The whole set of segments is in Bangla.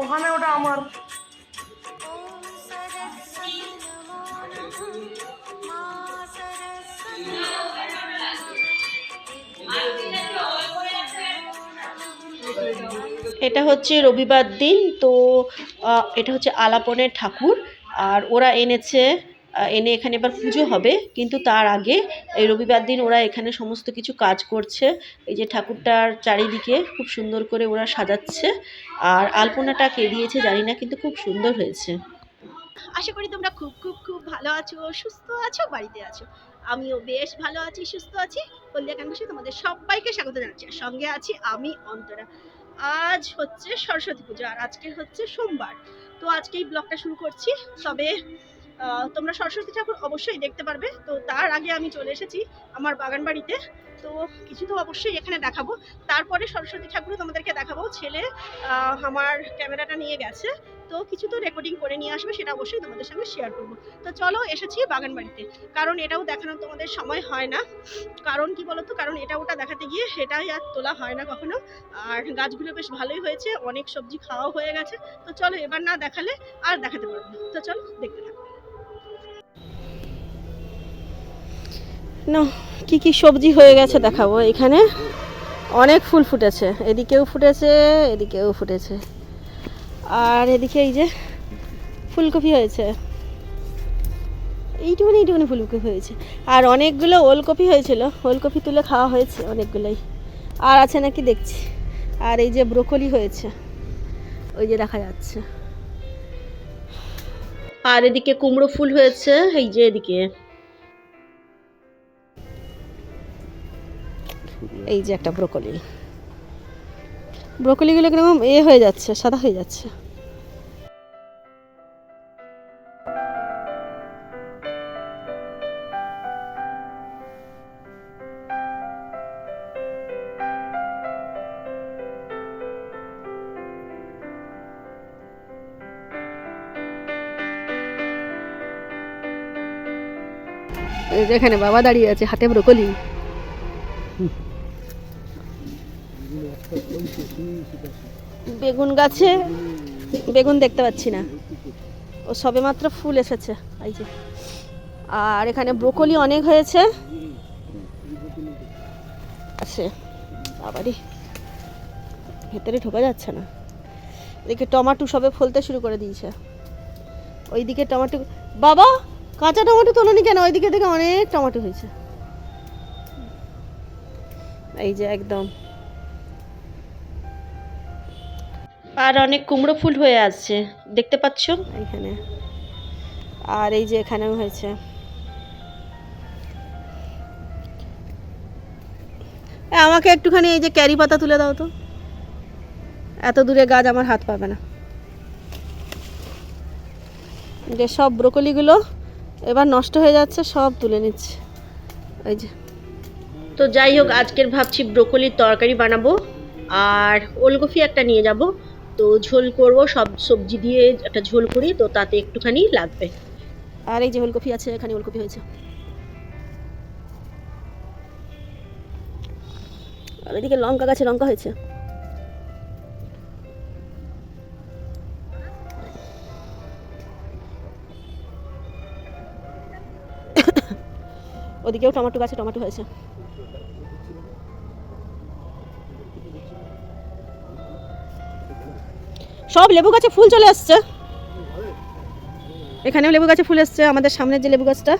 ওখানে ওটা আমার। এটা হচ্ছে রবিবার দিন, তো এটা হচ্ছে আলাপনের ঠাকুর, আর ওরা এনেছে এনে এখানে এবার পুজো হবে। কিন্তু তার আগে এই রবিবার দিন ওরা এখানে সমস্ত কিছু কাজ করছে। এই যে ঠাকুরটার চারিদিকে খুব সুন্দর করে ওরা সাজাচ্ছে। আর আলপনাটা কে দিয়েছে জানি না, কিন্তু খুব সুন্দর হয়েছে। আশা করি তোমরা খুব খুব খুব ভালো আছো, সুস্থ আছো, বাড়িতে আছো। আমিও বেশ ভালো আছি, সুস্থ আছি। ক্যাম্পাসে তোমাদের সবাইকে স্বাগত জানাচ্ছি। আর সঙ্গে আছি আমি, অন্তরা। আজ হচ্ছে সরস্বতী পুজো, আর আজকে হচ্ছে সোমবার। তো আজকে এই ব্লগটা শুরু করছি। তবে তোমরা সরস্বতী ঠাকুর অবশ্যই দেখতে পারবে। তো তার আগে আমি চলে এসেছি আমার বাগান বাড়িতে তো কিছু তো অবশ্যই এখানে দেখাবো। তারপরে সরস্বতী ঠাকুরও তোমাদেরকে দেখাবো। ছেলে আমার ক্যামেরাটা নিয়ে গেছে। তো কিছু তো রেকর্ডিং করে নিয়ে আসবে, সেটা অবশ্যই তোমাদের সঙ্গে শেয়ার করব। তো চলো এসেছি বাগান বাড়িতে কারণ এটাও দেখানোর তোমাদের সময় হয় না। কারণ কি বলতো? কারণ এটা ওটা দেখাতে গিয়ে সেটাই আর তোলা হয় না কখনো। আর গাছগুলো বেশ ভালোই হয়েছে। অনেক সবজি খাওয়াও হয়ে গেছে। তো চলো এবার না দেখালে আর দেখাতে পারব না। তো চলো দেখতে থাকো। না, কি কি সবজি হয়ে গেছে দেখাবো এখানে। অনেক ফুল ফুটেছে। এদিকেও ফুটেছে এদিকেও ফুটেছে। আর এদিকে এই যে ফুলকপি হয়েছে। এইটুকুনি এইটুকুনি ফুলকপি হয়েছে। আর অনেকগুলো ওলকপি হয়েছিল। ওলকপি তুলে খাওয়া হয়েছে অনেকগুলোই। আর আছে নাকি দেখছি। আর এই যে ব্রোকলি হয়েছে। ওই যে দেখা যাচ্ছে। আর এদিকে কুমড়ো ফুল হয়েছে। এই যে এদিকে। এই যে একটা ব্রোকলি। ব্রোকলিগুলো কীরকম এ হয়ে যাচ্ছে, সাদা হয়ে যাচ্ছে। এই যে এখানে বাবা দাঁড়িয়ে আছে হাতে ব্রোকলি। বেগুন গাছে বেগুন দেখতে পাচ্ছি না। ও সবে মাত্র ফুল এসেছে, এই যে। আর এখানে ব্রোকলি অনেক হয়েছে। আছে। আবারই ভেতরে ঢোকা যাচ্ছে না। এদিকে টমাটো সবে ফলতে শুরু করে দিয়েছে। ওইদিকে টমাটো, বাবা! কাঁচা টমেটো তোলনি কেন? ওইদিকে দেখে অনেক টমেটো হয়েছে। এই যে একদম। আর অনেক কুমড়ো ফুল হয়ে আছে। দেখতে পাচ্ছ? এখানে। আর এই যে এখানেও হয়েছে। আমাকে একটুখানি এই যে ক্যারি পাতা তুলে দাও তো। এত দূরে গাছ আমার হাত পাবে না। যে সব ব্রোকলিগুলো এবার নষ্ট হয়ে যাচ্ছে সব তুলে নিচ্ছে। এই যে। তো যাই হোক আজকের ভাবছি ব্রোকলির তরকারি বানাবো। আর ওলকপি একটা নিয়ে যাব। তো ঝোল করব, সব সবজি দিয়ে একটা ঝোল করি, তো তাতে একটুখানি লাগবে। আর এই যে ওলকপি আছে, এখানে ওলকপি হয়েছে। আর এদিকে লঙ্কা গাছে লঙ্কা হয়েছে। ওদিকেও টমেটো গাছে টমেটো হয়েছে। সব লেবু গাছে ফুল চলে আসছে। এখানেও লেবু গাছে ফুল এসছে, আমাদের সামনের যে লেবু গাছটা,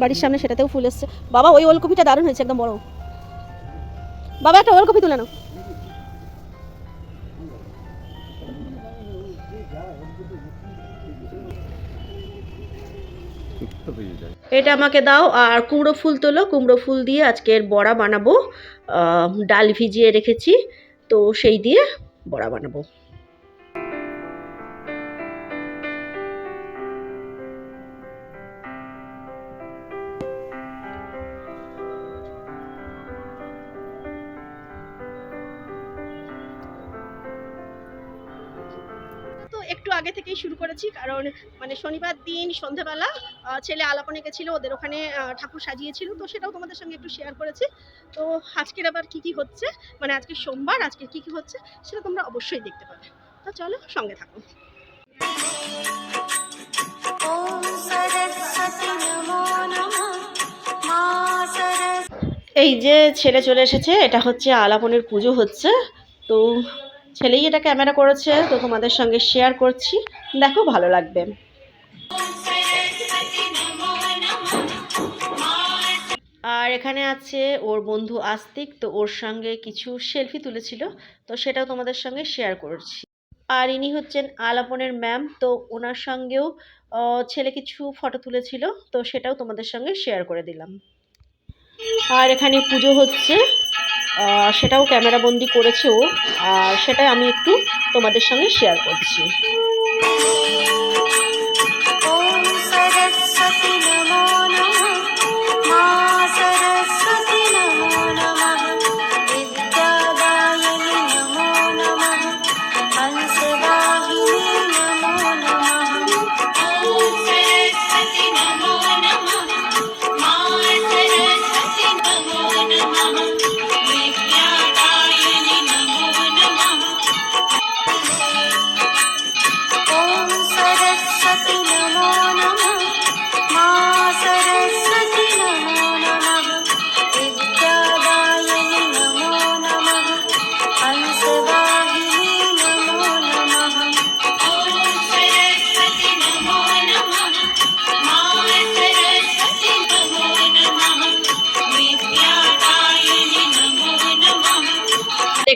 বাড়ির সামনে সেটাতেও ফুল এসছে। বাবা, ওই ওলকপিটা দারুণ হয়েছে, একদম বড়। বাবা, একটা ওলকপি তুলে নাও। এটা আমাকে দাও, আর কুমড়ো ফুল তোলো। কুমড়ো ফুল দিয়ে আজকের বড়া বানাবো। ডাল ভিজিয়ে রেখেছি, তো সেই দিয়ে বড়া বানাবো। আগে থেকেই শুরু করেছি, কারণ মানে শনিবার দিন সন্ধেবেলা ছেলে আলাপনে গেছিল, ওদের ওখানে ঠাকুর সাজিয়েছিল, তো সেটাও তোমাদের সঙ্গে একটু শেয়ার করেছি। তো আজকের আবার কি কি হচ্ছে? মানে আজকে সোমবার, আজকে কি কি হচ্ছে? সেটা তোমরা অবশ্যই দেখতে পাবে। তো চলো সঙ্গে থাকো। এই যে ছেলে চলে এসেছে, এটা হচ্ছে আলাপনের পুজো হচ্ছে। তো ছেলেই এটা ক্যামেরা করেছে, তো তোমাদের সঙ্গে শেয়ার করছি। দেখো, ভালো লাগবে। আর এখানে আছে ওর বন্ধু আস্তিক, তো ওর সঙ্গে কিছু সেলফি তুলেছিল, তো সেটাও তোমাদের সঙ্গে শেয়ার করছি। আর ইনি হচ্ছেন আলাপনের ম্যাম তো ওনার সঙ্গেও ছেলে কিছু ফটো তুলেছিল, তো সেটাও তোমাদের সঙ্গে শেয়ার করে দিলাম। আর এখানে পুজো হচ্ছে। সেটাও ক্যামেরা বন্দি করেছে ও। আর সেটা আমি একটু তোমাদের সঙ্গে শেয়ার করছি।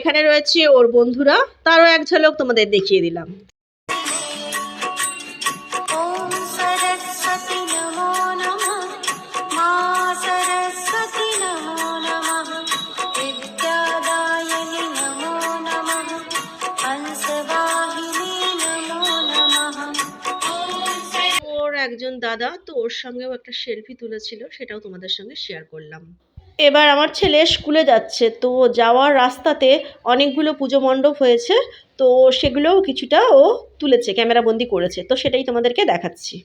এখানে রয়েছে ওর বন্ধুরা তারও এক ঝলক তোমাদের দেখিয়ে দিলাম। একজন দাদা তো ওর সঙ্গেও একটা সেলফি তুলেছিল সেটাও তোমাদের সঙ্গে শেয়ার করলাম। এবার আমার ছেলে স্কুলে যাচ্ছে। তো যাওয়ার রাস্তাতে অনেকগুলো পুজো মণ্ডপ হয়েছে। তো সেগুলোও কিছুটা ও তুলেছে ক্যামেরাবন্দি করেছে। তো সেটাই তোমাদেরকে দেখাচ্ছি।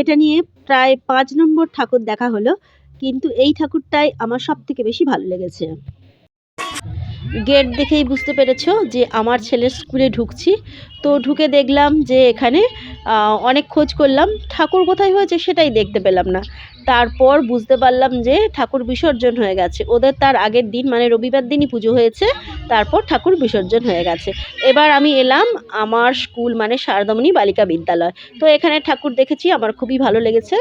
এটা নিয়ে প্রায় পাঁচ নম্বর ঠাকুর দেখা হলো, কিন্তু এই ঠাকুরটাই আমার সব থেকে বেশি ভালো লেগেছে। গেট দেখেই বুঝতে পেরেছ যে আমার ছেলের স্কুলে ঢুকছি। তো ঢুকে দেখলাম যে এখানে অনেক খোঁজ করলাম, ঠাকুর কোথায় হয়েছে সেটাই দেখতে পেলাম না। তারপর বুঝতে পারলাম যে ঠাকুর বিসর্জন হয়ে গেছে। ওদের তার আগের দিন মানে রবিবার দিনই পুজো হয়েছে, তারপর ঠাকুর বিসর্জন হয়ে গেছে। এবার আমি এলাম আমার স্কুল মানে শারদামণি বালিকা বিদ্যালয়। তো এখানে ঠাকুর দেখেছি, আমার খুবই ভালো লেগেছে।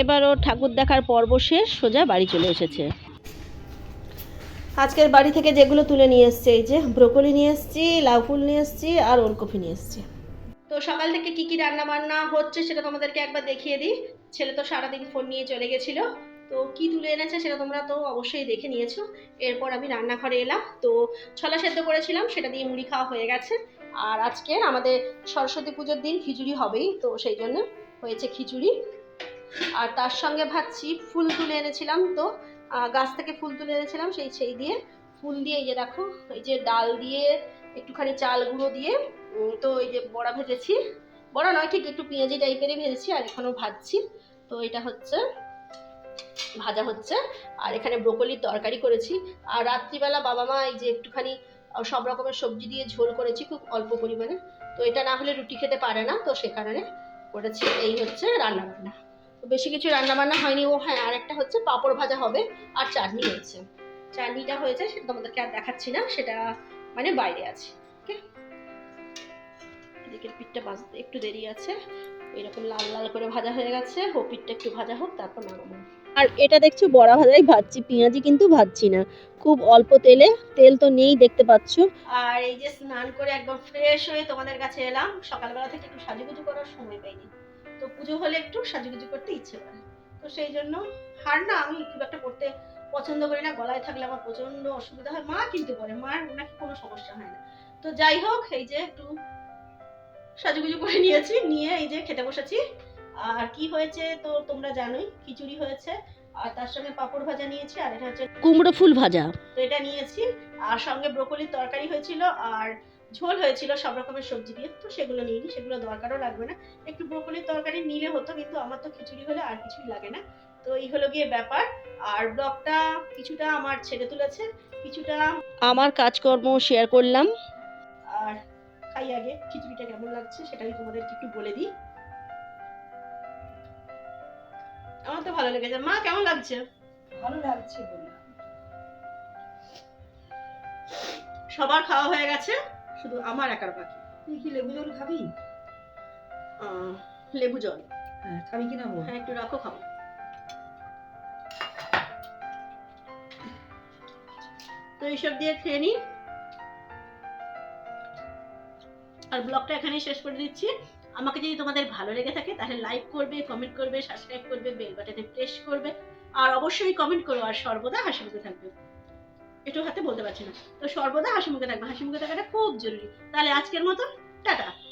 এবারও ঠাকুর দেখার পর্ব শেষ সোজা বাড়ি চলে এসেছে। আজকের বাড়ি থেকে যেগুলো তুলে নিয়ে এসছে এই যে ব্রোকলি নিয়ে এসেছি লাউ ফুল নিয়ে এসেছি আর ওলকপি নিয়ে এসেছি। তো সকাল থেকে কি কি রান্না বান্না হচ্ছে সেটা তোমাদেরকে একবার দেখিয়ে দিই। ছেলে তো সারাদিন ফোন নিয়ে চলে গেছিল। তো কি তুলে এনেছে সেটা তোমরা তো অবশ্যই দেখে নিয়েছো। এরপর আমি রান্নাঘরে এলাম। তো ছলা সেদ্ধ করেছিলাম সেটা দিয়ে মুড়ি খাওয়া হয়ে গেছে। আর আজকে আমাদের সরস্বতী পুজোর দিন খিচুড়ি হবেই তো সেই জন্য হয়েছে খিচুড়ি। আর তার সঙ্গে ভাবছি ফুল তুলে এনেছিলাম তো গাছ থেকে ফুল তুলে এনেছিলাম সেই সেই দিয়ে। ফুল দিয়ে এই যে দেখো, এই যে ডাল দিয়ে, একটুখানি চাল গুঁড়ো দিয়ে তো এই যে বড়া ভেজেছি। বড়া নয়, ঠিক একটু পেঁয়াজি টাইপেরই ভেজেছি আর এখনও ভাজছি। তো এটা হচ্ছে, ভাজা হচ্ছে। আর এখানে ব্রোকলির তরকারি করেছি। আর রাত্রিবেলা বাবা মা এই যে একটুখানি সব রকমের সবজি দিয়ে ঝোল করেছি খুব অল্প পরিমাণে। তো এটা না হলে রুটি খেতে পারে না, তো সে কারণে করেছি। এই হচ্ছে রান্না বান্না বেশি কিছু রান্না বান্না হয়নি। ও হ্যাঁ আর একটা হচ্ছে পাঁপড় ভাজা হবে আর চাটনি হয়েছে। চাটনিটা হয়েছে সেটা তোমাদেরকে আর দেখাচ্ছি না, সেটা মানে বাইরে আছে, ওকে? পিঠটা ভাজতে একটু দেরি আছে। এরকম লাল লাল করে ভাজা হয়ে গেছে, ও পিঠটা একটু ভাজা হোক, তারপর নামাবো। আর এটা দেখছ, বড়া ভাজাই ভাজছি পেঁয়াজি কিন্তু ভাজছি না। খুব অল্প তেলে, তেল তো নেই, দেখতে পাচ্ছ। আর এই যে স্নান করে একদম ফ্রেশ হয়ে তোমাদের কাছে এলাম, সকালবেলা থেকে একটু সাজুগুজু করার সময় পাইনি। তো পুজো হলে একটু সাজুগুজু করতে ইচ্ছে করে। তো সেই জন্য হার না আমি খুব একটা করতে পছন্দ করি না গলায় থাকলে আমার প্রচণ্ড অসুবিধা হয় মা কিন্তু করে মার নাকি কোনো সমস্যা হয় না। তো যাই হোক এই যে একটু সাজুগুজু করে নিয়েছি নিয়ে এই যে খেতে বসেছি। আর কি হয়েছে তো তোমরা জানোই খিচুড়ি হয়েছে আর তার সঙ্গে পাঁপড় ভাজা নিয়েছি আর এটা হচ্ছে কুমড়ো ফুল ভাজা। তো এটা নিয়েছি আর সঙ্গে ব্রোকলির তরকারি হয়েছিল আর ঝোল হয়েছিল সব রকমের সবজি দিয়ে তো সেগুলো নিইনি সেগুলো দরকারও লাগবে না। একটু ব্রোকলির তরকারি নিলে হতো কিন্তু আমার তো খিচুড়ি হলে আর কিছুই লাগে না। তো এই হলো গিয়ে ব্যাপার। আর ব্লগটা কিছুটা আমার ছেড়ে তুলেছে কিছুটা আমার কাজকর্ম শেয়ার করলাম। আর খাই আগে খিচুড়িটা কেমন লাগছে সেটা আমি তোমাদেরকে একটু বলে দিই। আমার তো ভালো লেগেছে। মা কেমন লাগছে? ভালো লাগছে বলে সবার খাওয়া হয়ে গেছে। শুধু আমার একার বাকি তুই কি লেবু জল খাবি? লেবু জল। হ্যাঁ খাবি কিনা বল? হ্যাঁ একটু রাখো খাব। তো এইসব দিয়ে খেয়ে নিই আর ব্লগটা এখানেই শেষ করে দিচ্ছি। আমাকে যদি তোমাদের ভালো লেগে থাকে তাহলে লাইক করবে কমেন্ট করবে সাবস্ক্রাইব করবে বেল বাটনে প্রেস করবে। আর অবশ্যই কমেন্ট করো আর সর্বদা হাসি থাকবে। একটু হাতে বলতে পারছি না। তো সর্বদা হাসি মুখে থাকবে। হাসি মুখে থাকাটা খুব জরুরি। তাহলে আজকের মতন, টাটা।